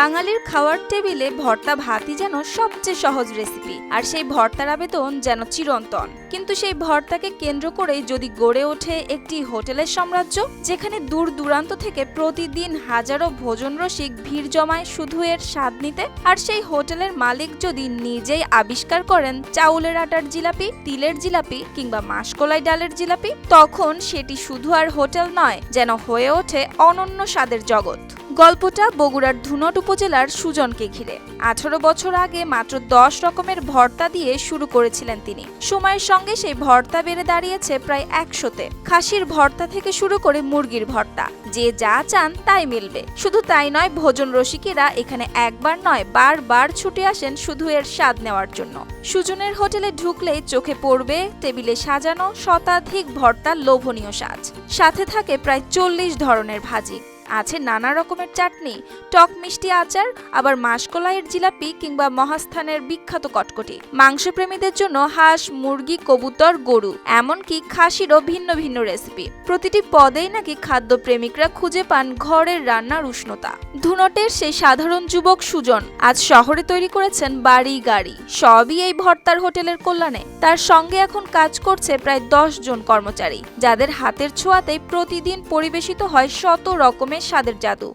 বাঙালির খাওয়ার টেবিলে ভর্তা ভাতই যেন সবচেয়ে সহজ রেসিপি আর সেই ভর্তার আবেদন যেন চিরন্তন। কিন্তু সেই ভর্তাকে কেন্দ্র করেই যদি গড়ে ওঠে একটি হোটেলের সাম্রাজ্য, যেখানে দূর দূরান্ত থেকে প্রতিদিন হাজারো ভোজন রসিক ভিড় জমায় শুধু এর স্বাদ নিতে, আর সেই হোটেলের মালিক যদি নিজেই আবিষ্কার করেন চাউলের আটার জিলাপি, তিলের জিলাপি, কিংবা মাসকলাই ডালের জিলাপি, তখন সেটি শুধু আর হোটেল নয়, যেন হয়ে ওঠে অনন্য স্বাদের জগৎ। গল্পটা বগুড়ার ধুনট উপজেলার সুজনকে ঘিরে। আঠারো বছর আগে মাত্র দশ রকমের ভর্তা দিয়ে শুরু করেছিলেন তিনি। সময়ের সঙ্গে সেই ভর্তা বেড়ে দাঁড়িয়েছে প্রায় একশোতে। খাসির ভর্তা থেকে শুরু করে মুরগির ভর্তা। যে যা চান তাই মিলবে। শুধু তাই নয়, ভোজন রসিকেরা এখানে একবার নয়, বারবার ছুটে আসেন শুধু এর স্বাদ নেওয়ার জন্য। সুজনের হোটেলে ঢুকলেই চোখে পড়বে, টেবিলে সাজানো শতাধিক ভর্তার লোভনীয় সাজ। সাথে থাকে প্রায় চল্লিশ ধরনের ভাজি। আছে নানা রকমের চাটনি, টক মিষ্টি আচার, আবার মাসকলাইয়ের জিলাপি কিংবা মহাস্থানের বিখ্যাত কটকটি। মাংসপ্রেমীদের জন্য হাঁস, মুরগি, কবুতর, গরু, এমনকি খাসিরও ভিন্ন ভিন্ন রেসিপি। প্রতিটি পদেই নাকি খাদ্য প্রেমিকরা খুঁজে পান ঘরের রান্নার উষ্ণতা। ধুনটের সেই সাধারণ যুবক সুজন আজ শহরে তৈরি করেছেন বাড়ি গাড়ি। সবই এই ভর্তার হোটেলের কল্যাণে। তার সঙ্গে এখন কাজ করছে প্রায় দশ জন কর্মচারী, যাদের হাতের ছোঁয়াতেই প্রতিদিন পরিবেশিত হয় শত রকমের স্বাদের জাদু।